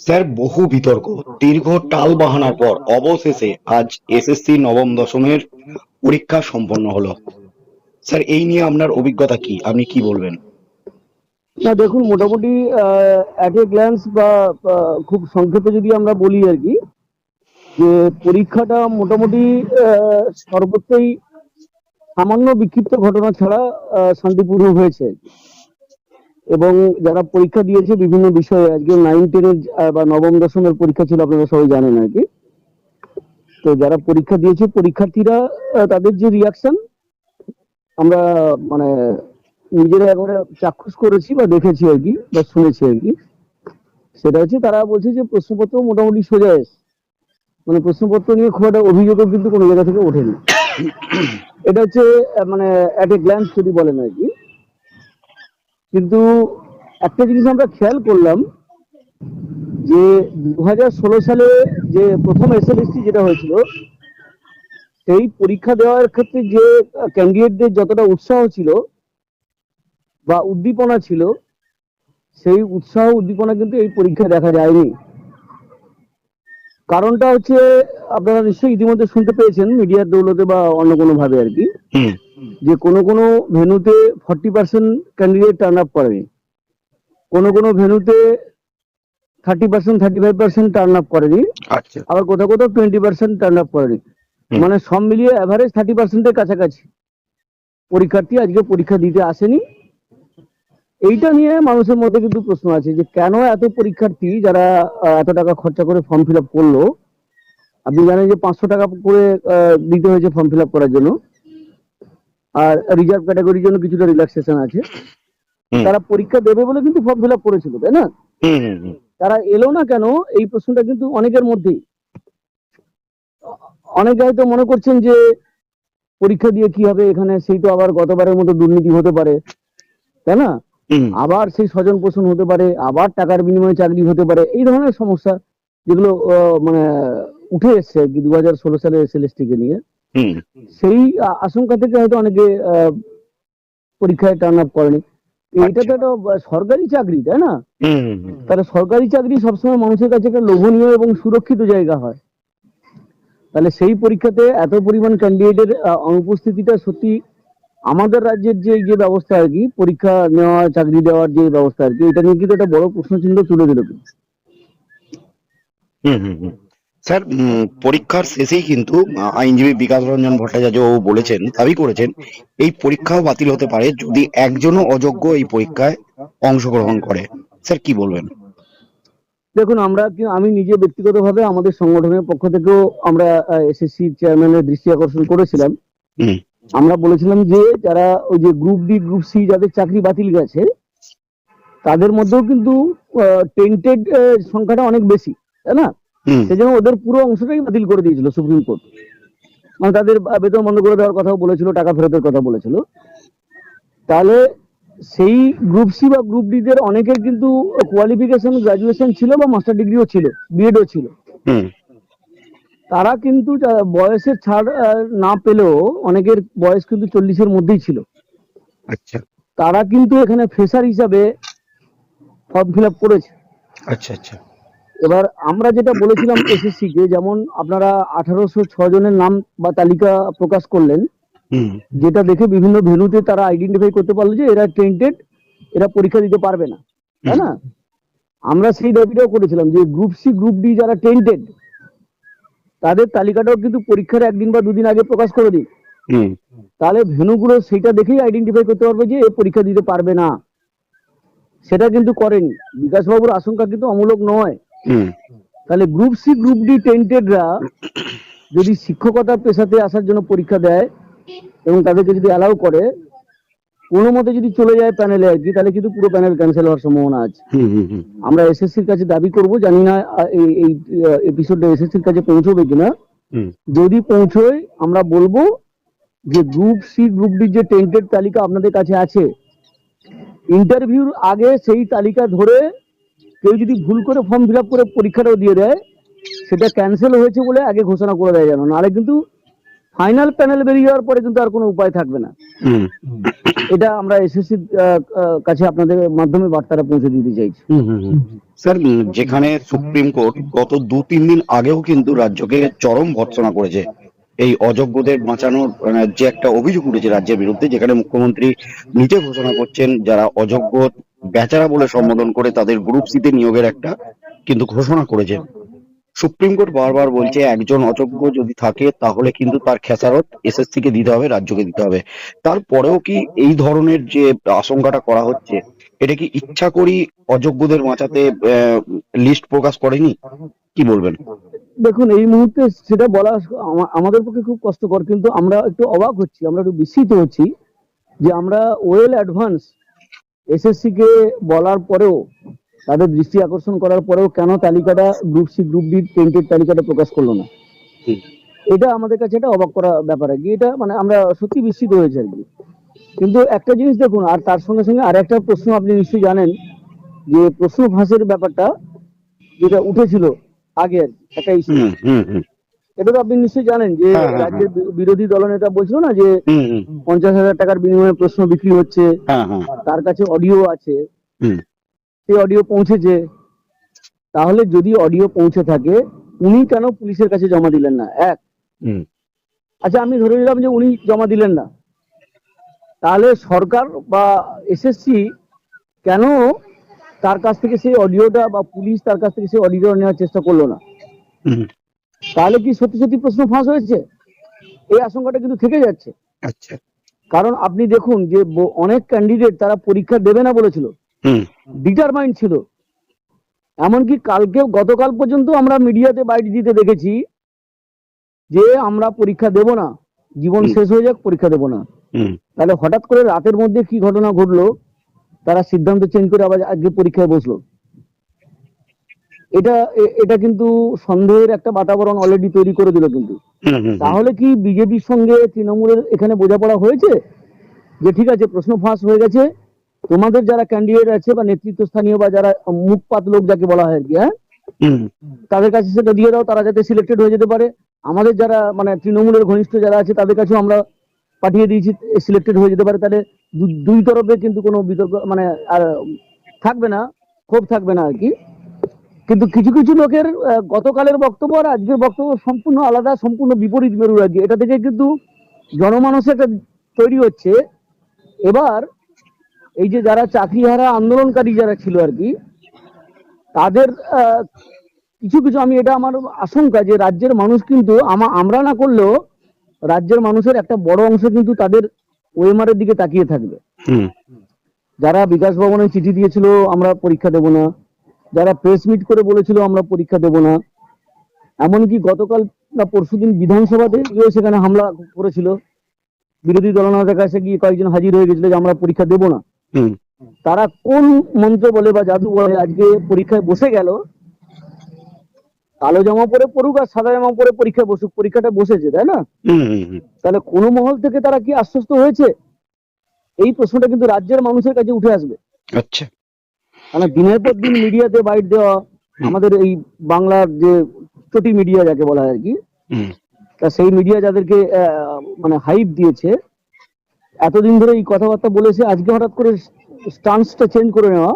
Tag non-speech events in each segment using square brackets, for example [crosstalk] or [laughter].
Sir, বহু বিতর্ক। দীর্ঘ টাল বাহানার পর অবশেষে আজ এসএসসি নবম দশমের পরীক্ষা সম্পন্ন হলো। স্যার, এই নিয়ে আপনার অভিজ্ঞতা কি? আপনি কি বলবেন? না, দেখুন, মোটামুটি অ্যাট গ্ল্যান্স বা খুব সংক্ষেপে যদি আমরা বলি আর কি, যে পরীক্ষাটা মোটামুটি সর্বত্রই সামান্য বিক্ষিপ্ত ঘটনা ছাড়া শান্তিপূর্ণ হয়েছে। এবং যারা পরীক্ষা দিয়েছে বিভিন্ন বিষয়ে, আজকে নাইন টেনের বা নবম দশমের পরীক্ষা ছিল, আপনারা সবাই জানেন আর কি। তো যারা পরীক্ষা দিয়েছে, পরীক্ষার্থীরা তাদের যে রিয়াকশন আমরা মানে নিজেরা একবারে চাক্ষুষ করেছি বা দেখেছি আর কি, বা শুনেছি আর কি। সেটা হচ্ছে, তারা বলছে যে প্রশ্নপত্র মোটামুটি সোজা এসে। মানে প্রশ্নপত্র নিয়ে খুব একটা অভিযোগও কিন্তু কোনো জায়গা থেকে ওঠেনি। এটা হচ্ছে মানে অ্যাট এ গ্ল্যান্স যদি বলেন আর কি। কিন্তু একটা জিনিস আমরা খেয়াল করলাম যে দু সালে যে প্রথম এসএলএসটি যেটা হয়েছিল, সেই পরীক্ষা দেওয়ার ক্ষেত্রে যে ক্যান্ডিডেটদের যতটা উৎসাহ ছিল বা উদ্দীপনা ছিল, সেই উৎসাহ উদ্দীপনা কিন্তু এই পরীক্ষায় দেখা যায়নি। কারণটা হচ্ছে আপনারা নিশ্চয়ই ইতিমধ্যে শুনতে পেয়েছেন, মিডিয়ার দৌলতে বা অন্য কোনো ভাবে আর কি। যে কোনো কোনো ভেন্যুতে forty percent candidate turn up করেনি। কোনো কোনো ভেন্যুতে thirty percent thirty five percent turn up করেনি। আচ্ছা। আবার কোথাও কোথাও টোয়েন্টি পার্সেন্ট টার্ন আপ করেনি। মানে সব মিলিয়ে অ্যাভারেজ থার্টি পার্সেন্টের কাছাকাছি। পরীক্ষার্থী আজকে পরীক্ষা দিতে আসেনি। এইটা নিয়ে মানুষের মধ্যে কিন্তু প্রশ্ন আছে যে কেন এত পরীক্ষার্থী যারা এত টাকা খরচা করে ফর্ম ফিল আপ করল? আপনি জানেন যে পাঁচশো টাকা করে দিতে হয়েছে ফর্ম ফিল আপ করার জন্য। আর রিজার্ভ ক্যাটাগরির জন্য কিছুটা রিল্যাক্সেশন আছে। তারা পরীক্ষা দেবে বলে কিন্তু ফর্ম ফিল আপ করেছিল তাই না? তারা এলো না কেন এই প্রশ্নটা কিন্তু অনেকের মধ্যেই। অনেকে হয়তো মনে করছেন যে পরীক্ষা দিয়ে কি হবে এখানে সেই তো আবার গতবারের মতো দুর্নীতি হতে পারে তাই না? আবার সেই স্বজন পোষণ হতে পারে আবার টাকার বিনিময়ে চাকরি হতে পারে এই ধরনের সমস্যা যেগুলো আহ, মানে উঠে এসছে আর কি দু হাজার ষোলো সালে এসএলএসটি কে নিয়ে। সেই আশঙ্কা থেকে হয়তো অনেকে পরীক্ষায় টার্ন আপ করেনি। এইটা তো একটা সরকারি চাকরি তাই না। তাহলে সরকারি চাকরি সবসময় মানুষের কাছে একটা লোভনীয় এবং সুরক্ষিত জায়গা হয়। তাহলে সেই পরীক্ষাতে এত পরিমাণ ক্যান্ডিডেটের অনুপস্থিতিটা সত্যি আমাদের রাজ্যের যে যে ব্যবস্থা আর কি পরীক্ষা নেওয়া চাকরি দেওয়ার যে ব্যবস্থা আর কি এটা নিয়ে কিন্তু একটা বড় প্রশ্নচিহ্ন তুলে দিল হুম হুম। স্যার পরীক্ষার শেষেই কিন্তু আইনজীবী বিকাশ রঞ্জন ভট্টাচার্য বলেছেন দাবি করেছেন এই পরীক্ষাও বাতিল হতে পারে যদি একজনও অযোগ্য এই পরীক্ষায় অংশগ্রহণ করে। স্যার কি বলবেন? দেখুন আমরা আমি নিজে ব্যক্তিগতভাবে আমাদের সংগঠনের পক্ষ থেকেও আমরা এসএসসি চেয়ারম্যানের দৃষ্টি আকর্ষণ করেছিলাম। আমরা বলেছিলাম যে যারা ওই যে গ্রুপ ডি গ্রুপ সি যাদের চাকরি বাতিল গেছে তাদের মধ্যেও কিন্তু টেন্টেড সংখ্যাটা অনেক বেশি তাই না? হুম। সেজন্য ওদের পুরো অংশটাই বাতিল করে দিয়েছিল সুপ্রিম কোর্ট। মানে তাদের বেতন বন্ধ করে দেওয়ার কথাও বলেছিল টাকা ফেরতের কথা বলেছিল। তাহলে সেই গ্রুপ সি বা গ্রুপ ডি দের অনেকের কিন্তু কোয়ালিফিকেশন গ্রাজুয়েশন ছিল বা মাস্টার ডিগ্রিও ছিল বিএডও ছিল। হুম। তারা কিন্তু বয়সের ছাড় না পেলেও অনেকের বয়স কিন্তু চল্লিশের মধ্যেই ছিল। আচ্ছা। তারা কিন্তু এখানে ফ্রেশার হিসাবে ফর্ম ফিল আপ করেছে। আচ্ছা আচ্ছা। এবার আমরা যেটা বলেছিলাম [coughs] এসএসসি কে যেমন আপনারা আঠারোশো ছ জনের নাম বা তালিকা প্রকাশ করলেন যেটা দেখে বিভিন্ন ভেন্যুতে তারা আইডেন্টিফাই করতে পারল যে এরা টেন্টেড এরা পরীক্ষা দিতে পারবে না তাই না? আমরা সেই দাবিটাও করেছিলাম যে গ্রুপ সি গ্রুপ ডি যারা টেন্টেড তাদের তালিকাটাও কিন্তু পরীক্ষার একদিন বা দুদিন আগে প্রকাশ করে দিই তাহলে ভেনুগুলো সেটা দেখেই আইডেন্টিফাই করতে পারবে যে এ পরীক্ষা দিতে পারবে না। সেটা কিন্তু করেনি। বিকাশবাবুর আশঙ্কা কিন্তু অমূলক নয়। তাহলে গ্রুপ সি গ্রুপ ডি টেন্টেডরা যদি শিক্ষকতা পেশাতে আসার জন্য পরীক্ষা দেয় এবং তাদেরকে যদি অ্যালাউ করে কোনো মতে যদি চলে যায় প্যানেলে আর কি তাহলে কিন্তু পুরো প্যানেল ক্যান্সেল হওয়ার সম্ভাবনা আছে। আমরা এসএসসির কাছে দাবি করব জানি না এই এই এপিসোডটা এসএসসির কাছে পৌঁছবে কিনা। যদি পৌঁছয় আমরা বলব যে গ্রুপ সি গ্রুপ ডি যে টেন্টেড তালিকা আপনাদের কাছে আছে ইন্টারভিউর আগে সেই তালিকা ধরে কেউ যদি ভুল করে ফর্ম ফিল করে পরীক্ষাটাও দিয়ে দেয় সেটা ক্যান্সেল হয়েছে বলে আগে ঘোষণা করে দেয় যেন। নাহলে কিন্তু ফাইনাল প্যানেল বেরিয়ে যাওয়ার পরে কিন্তু আর কোনো উপায় থাকবে না। এটা আমরা এসএসসির কাছে আপনাদের মাধ্যমে বার্তাটা পৌঁছে দিতে চাইছি। স্যার যেখানে সুপ্রিম কোর্ট গত দু তিন দিন আগেও কিন্তু রাজ্যকে চরম ভর্ৎসনা করেছে। এই অযোগ্যদের বাঁচানোর মানে, যে একটা অভিযোগ উঠেছে রাজ্যের বিরুদ্ধে যেখানে মুখ্যমন্ত্রী নিজে ঘোষণা করছেন যারা অযোগ্য বেচারা বলে সম্বোধন করে তাদের গ্রুপ সিতে নিয়োগের একটা কিন্তু ঘোষণা করেছেন সুপ্রিম কোর্ট বারবার বলছে, একজন অযোগ্য যদি থাকে, তাহলে কিন্তু তার খেসারত এসএসসি কে দিতে হবে, রাজ্যকে দিতে হবে। তারপরেও কি এই ধরনের যে আশঙ্কাটা করা হচ্ছে, এটা কি ইচ্ছা করি অযোগ্যদের বাঁচাতে লিস্ট প্রকাশ করেনি? কি বলবেন? দেখুন, এই মুহূর্তে সেটা বলা আমাদের পক্ষে খুব কষ্টকর, কিন্তু আমরা একটু অবাক হচ্ছি, আমরা একটু বিস্মিত হচ্ছি যে আমরা ওয়েল অ্যাডভান্স এসএসসি কে বলার পরেও তাদের দৃষ্টি আকর্ষণ করার পরেও কেন তালিকাটা গ্রুপ সি গ্রুপ ডি টেন্টের তালিকাটা প্রকাশ করল না? এটা আমাদের কাছে এটা অবাক করা ব্যাপার আর কি। এটা মানে আমরা সত্যি বিস্মিত হয়েছে আর কি। কিন্তু একটা জিনিস দেখুন আর তার সঙ্গে সঙ্গে আর একটা প্রশ্ন আপনি নিশ্চয়ই জানেন যে প্রশ্ন ফাঁসের ব্যাপারটা যেটা উঠেছিল আগে একটা issue। এটা তো আপনি নিশ্চয়ই জানেন যে হ্যাঁ, হ্যাঁ, রাজ্যের বি- বিরোধী দলনেতা বলছিল না যে পঞ্চাশ হাজার টাকার বিনিময়ে প্রশ্ন বিক্রি হচ্ছে হ্যাঁ হ্যাঁ। তার কাছে অডিও আছে। সেই অডিও পৌঁছেছে। তাহলে যদি অডিও পৌঁছে থাকে উনি কেন পুলিশের কাছে জমা দিলেন না? এক। আচ্ছা আমি ধরে নিলাম যে উনি জমা দিলেন না। তাহলে সরকার বা এসএসসি কেন তার কাছ থেকে সেই অডিওটা বা পুলিশ তার কাছ থেকে সেই অডিও নেওয়ার চেষ্টা করল না? তাহলে কি সত্যি সত্যি প্রশ্ন ফাঁস হয়েছে? এই আশঙ্কাটা কিন্তু থেকে যাচ্ছে। আচ্ছা। কারণ আপনি দেখুন যে অনেক ক্যান্ডিডেট তারা পরীক্ষা দেবে না বলেছিল। ডিটারমাইন্ড ছিল। এমনকি কালকে গতকাল পর্যন্ত আমরা মিডিয়াতে বাইট দিতে দেখেছি যে আমরা পরীক্ষা দেব না। জীবন শেষ হয়ে যাক পরীক্ষা দেব না। তাহলে হঠাৎ করে রাতের মধ্যে কি ঘটনা ঘটলো? তারা সিদ্ধান্ত চেঞ্জ করে আবার আজকে পরীক্ষায় বসল। এটা এটা কিন্তু সন্দেহের একটা বাতাবরণ অলরেডি তৈরি করে দিল কিন্তু। তাহলে কি বিজেপির সঙ্গে তৃণমূলের এখানে বোঝাপড়া হয়েছে? যে ঠিক আছে প্রশ্ন ফাঁস হয়ে গেছে। তোমাদের যারা ক্যান্ডিডেট আছে বা নেতৃত্ব স্থানীয় বা যারা মুখপাত লোক যাকে বলা হয় আর কি হ্যাঁ? তাদের কাছে সেটা দিয়ে দাও তারা যাতে সিলেক্টেড হয়ে যেতে পারে। আমাদের যারা মানে তৃণমূলের ঘনিষ্ঠ যারা আছে তাদের কাছেও আমরা পাঠিয়ে দিয়েছি সিলেক্টেড হয়ে যেতে পারে। তাহলে দুই তরফে কিন্তু কোনো বিতর্ক মানে আর থাকবে না ক্ষোভ থাকবে না আর কি। কিন্তু কিছু কিছু লোকের গতকালের বক্তব্য আর আজকের বক্তব্য সম্পূর্ণ আলাদা সম্পূর্ণ বিপরীত মেরু কি এটা থেকে কিন্তু জনমানসে একটা তৈরি হচ্ছে। এবার এই যে যারা চাকরিহারা আন্দোলনকারী যারা ছিল আর কি তাদের কিছু কিছু আমি এটা আমার আশঙ্কা যে রাজ্যের মানুষ কিন্তু আমা- আমরা না করলেও রাজ্যের মানুষের একটা বড় অংশ কিন্তু তাদের ওএমআর এর দিকে তাকিয়ে থাকবে। যারা বিকাশ ভবনে চিঠি দিয়েছিল আমরা পরীক্ষা দেব না। যারা প্রেস মিট করে বলেছিল আমরা পরীক্ষা দেব না এমনকি গতকাল না পরশুদিন বিধানসভাতে গিয়েও সেখানে হামলা করেছিল। বিরোধী দলনেতার কাছে গিয়ে কয়েকজন হাজির হয়ে গেছিল যে আমরা পরীক্ষা দেব না। তারা কোন মন্ত্র বলে বা জাদু বলে আজকে পরীক্ষায় বসে গেল? কালো জামা পরে পড়ুক আর সাদা জামা পরে পরীক্ষায় বসুক পরীক্ষাটা বসেছে তাই না? তাহলে কোন মহল থেকে তারা কি আশ্বস্ত হয়েছে? এই প্রশ্নটা কিন্তু রাজ্যের মানুষের কাছে উঠে আসবে। আচ্ছা। কারণ দিনের পর দিন মিডিয়াতে বাইট দেওয়া আমাদের এই বাংলার যে চটি মিডিয়া যাকে বলা হয় আর কি তা সেই মিডিয়া যাদেরকে মানে হাইপ দিয়েছে এতদিন ধরে এই কথাবার্তা বলেছে আজকে হঠাৎ করে স্টান্সটা চেঞ্জ করে নেওয়া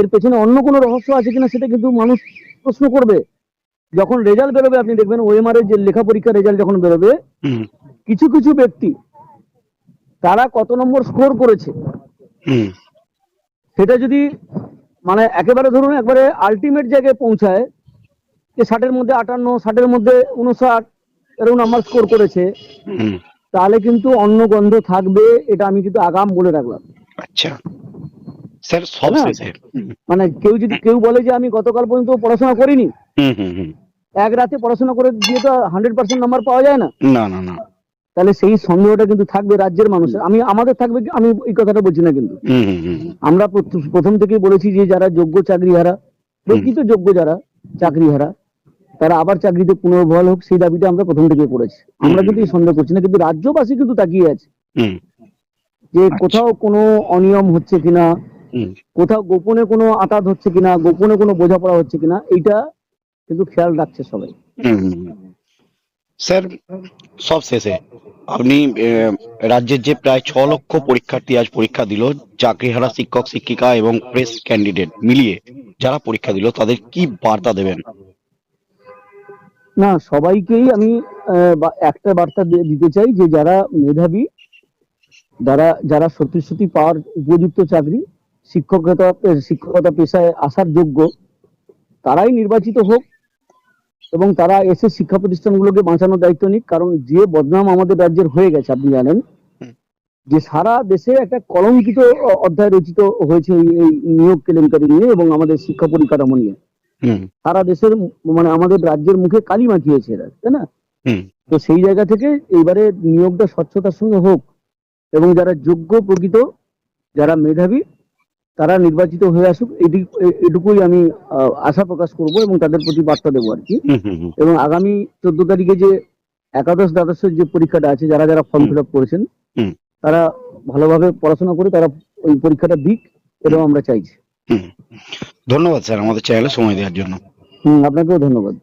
এর পেছনে অন্য কোনো রহস্য আছে কিনা সেটা কিন্তু মানুষ প্রশ্ন করবে। যখন রেজাল্ট বেরোবে আপনি দেখবেন ওএমআর এর যে লেখা পরীক্ষার রেজাল্ট যখন বেরোবে কিছু কিছু ব্যক্তি তারা কত নম্বর স্কোর করেছে? সেটা যদি মানে একেবারে ধরুন একবারে আলটিমেট জায়গায় পৌঁছায় যে ষাটের মধ্যে আটান্ন ষাটের মধ্যে উনষাট এরকম নাম্বার স্কোর করেছে তাহলে কিন্তু অন্য গন্ধ থাকবে এটা আমি কিন্তু আগাম বলে রাখলাম। আচ্ছা। স্যার সব হুম মানে কেউ যদি কেউ বলে যে আমি গতকাল পর্যন্ত পড়াশোনা করিনি হুম হুম হুম। এক রাতে পড়াশোনা করে দিয়ে তো হান্ড্রেড পার্সেন্ট নাম্বার পাওয়া যায় না। না না না। তাহলে সেই সন্দেহটা কিন্তু থাকবে রাজ্যের মানুষের। আমি আমাদের থাকবে আমি এই কথাটা বলছি না কিন্তু। আমরা প্রথম থেকেই বলেছি যে যারা যোগ্য চাকরিহারা প্রকৃত যোগ্য যারা চাকরিহারা তারা আবার চাকরিতে পুনর্বহাল হোক সেই দাবিটা আমরা প্রথম থেকে করেছি। আমরা কিন্তু এই সন্দেহ করছি না কিন্তু রাজ্যবাসী কিন্তু তাকিয়ে আছে। যে। কোথাও কোনো অনিয়ম হচ্ছে কিনা কোথাও গোপনে কোনো আঘাত হচ্ছে কিনা গোপনে কোনো বোঝাপড়া হচ্ছে কিনা এইটা কিন্তু খেয়াল রাখছে সবাই। স্যার, সব শেষে। আপনি রাজ্যের যে প্রায় ছ লক্ষ পরীক্ষার্থী আজ পরীক্ষা দিল, চাকরিহারা শিক্ষক, শিক্ষিকা এবং প্রেস ক্যান্ডিডেট মিলিয়ে যারা পরীক্ষা দিল, তাদের কি বার্তা দেবেন? না, সবাইকেই আমি একটা বার্তা দিতে চাই যে যারা মেধাবী, যারা যারা সত্যি সত্যি পাওয়ার উপযুক্ত চাকরি, শিক্ষকতা শিক্ষকতা পেশায় আসার যোগ্য, তারাই নির্বাচিত হোক এবং তারা এসে শিক্ষা প্রতিষ্ঠানগুলোকে বাঁচানোর দায়িত্ব নিক কারণ যে বদনাম আমাদের রাজ্যের হয়ে গেছে আপনি জানেন। যে সারা দেশে একটা কলঙ্কিত অধ্যায় রচিত হয়েছে এই নিয়োগ কেলেঙ্কারি নিয়ে এবং আমাদের শিক্ষা পরিকাঠামো নিয়ে। সারা দেশের মানে আমাদের রাজ্যের মুখে কালি মাখিয়েছে এরা তাই না? তো সেই জায়গা থেকে এইবারে নিয়োগটা স্বচ্ছতার সঙ্গে হোক এবং যারা যোগ্য প্রকৃত যারা মেধাবী তারা নির্বাচিত হয়ে আসুক এটি এটুকুই আমি আশা প্রকাশ করব এবং তাদের প্রতি বার্তা দেবো আর কি। হুম হুম হুম। এবং আগামী চোদ্দ তারিখে যে একাদশ দ্বাদশের যে পরীক্ষাটা আছে যারা যারা ফর্ম ফিল আপ করেছেন। তারা ভালোভাবে পড়াশোনা করে তারা ওই পরীক্ষাটা দিক এটাও আমরা চাইছি। ধন্যবাদ স্যার আমাদের চ্যানেলে সময় দেওয়ার জন্য। হুম আপনাকেও ধন্যবাদ।